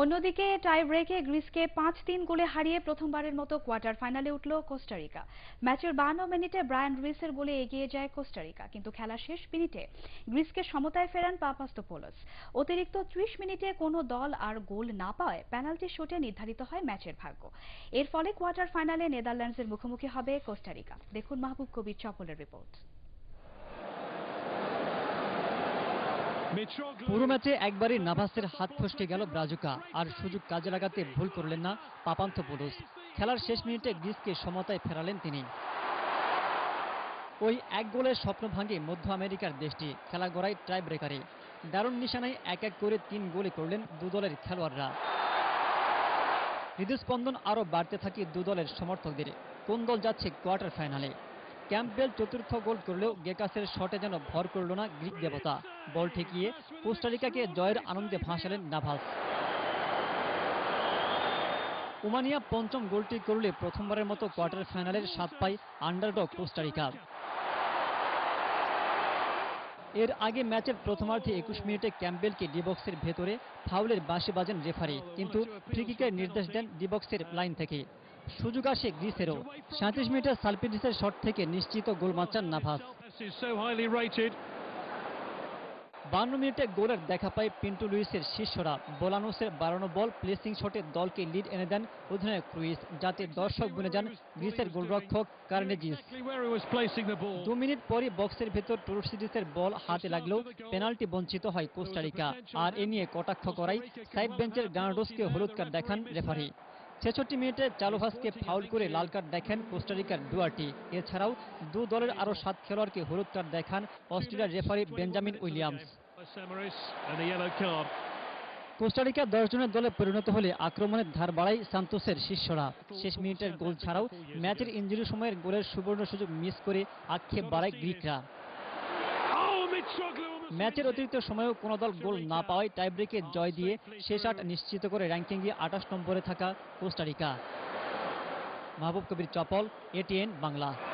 অন্যদিকে টাই ব্রেকে গ্রিসকে পাঁচ তিন গোলে হারিয়ে প্রথমবারের মতো কোয়ার্টার ফাইনালে উঠল কোস্টারিকা ম্যাচের বান্ন মিনিটে ব্রায়ান রিসের বলে এগিয়ে যায় কোস্টারিকা কিন্তু খেলা শেষ মিনিটে গ্রিসকে সমতায় ফেরান পাপাস্তোপোলস। অতিরিক্ত ত্রিশ মিনিটে কোনো দল আর গোল না পাওয়ায় পেনাল্টি শটে নির্ধারিত হয় ম্যাচের ভাগ্য। এর ফলে কোয়ার্টার ফাইনালে নেদারল্যান্ডসের মুখোমুখি হবে কোস্টারিকা দেখুন মাহবুব কবির চপলের রিপোর্ট পুরো ম্যাচে একবারই নাভাসের হাত ফসকে গেল ব্রাজুকা। আর সুযোগ কাজে লাগাতে ভুল করলেন না পাপান্থপোলস খেলার শেষ মিনিটে গ্রিসকে সমতায় ফেরালেন তিনি। ওই এক গোলের স্বপ্ন ভাঙে মধ্য আমেরিকার দেশটি। খেলা গড়ায় ট্রাই ব্রেকারে দারুণ নিশানায় এক এক করে তিন গোলে করলেন দু দলের খেলোয়াড়রা। হৃদস্পন্দন আরও বাড়তে থাকে দু দলের সমর্থকদের। কোন দল যাচ্ছে কোয়ার্টার ফাইনালে? ক্যাম্পবেল চতুর্থ গোল করলেও গেকাসের শটে যেন ভর করল না গ্রিক দেবতা। বল ঠেকিয়ে কোস্টারিকাকে জয়ের আনন্দে ভাসালেন নাভাস। উমানিয়া পঞ্চম গোলটি করলে প্রথমবারের মতো কোয়ার্টার ফাইনালের স্বাদ পায় আন্ডারডগ কোস্টারিকা। এর আগে ম্যাচের প্রথমার্ধে একুশ মিনিটে ক্যাম্পবেলকে ডিবক্সের ভেতরে ফাউলের বাঁশি বাজেন রেফারি। কিন্তু ফ্রিকিকের নির্দেশ দেন ডিবক্সের লাইন থেকে। সুযোগ আসে গ্রিসেরও। সাঁত্রিশ মিনিটের সালপিডিসের শট থেকে নিশ্চিত গোল মাচান নাভাস বান্ন মিনিটে গোলের দেখা পায় পিন্টু লুইসের শিষ্যরা। বোলানোসের বাড়ানো বল প্লেসিং শটে দলকে লিড এনে দেন অধিনায়ক ক্রুইস যাতে দর্শক বনে যান গ্রিসের গোলরক্ষক কার্নেজিস দু মিনিট পরই বক্সের ভেতর টুরসিডিসের বল হাতে লাগলেও পেনাল্টি বঞ্চিত হয় কোস্টারিকা। আর এ নিয়ে কটাক্ষ করাই সাইড বেঞ্চের গানাডোসকে হলুদ কার্ড দেখান রেফারি। ছেষট্টি মিনিটে চালোভাসকে ফাউল করে লাল কার্ড দেখেন কোস্টারিকার ডুয়ার্টি। এছাড়াও দু দলের আরও সাত খেলোয়াড়কে হলুদ কার্ড দেখান অস্ট্রেলিয়ার রেফারি বেঞ্জামিন উইলিয়ামস। কোস্টারিকা দশ জনের দলে পরিণত হলে আক্রমণের ধার বাড়ায় সান্তোসের শিষ্যরা। শেষ মিনিটের গোল ছাড়াও ম্যাচের ইঞ্জুরি সময়ের গোলের সুবর্ণ সুযোগ মিস করে আক্ষেপ বাড়ায় গ্রিকরা। ম্যাচের অতিরিক্ত সময়েও কোন দল গোল না পাওয়ায় টাইব্রেকে জয় দিয়ে শেষ আট নিশ্চিত করে র্যাঙ্কিংয়ে আঠাশ নম্বরে থাকা Costa Rica. Mahbub Kabir Chapal, ATN Bangla.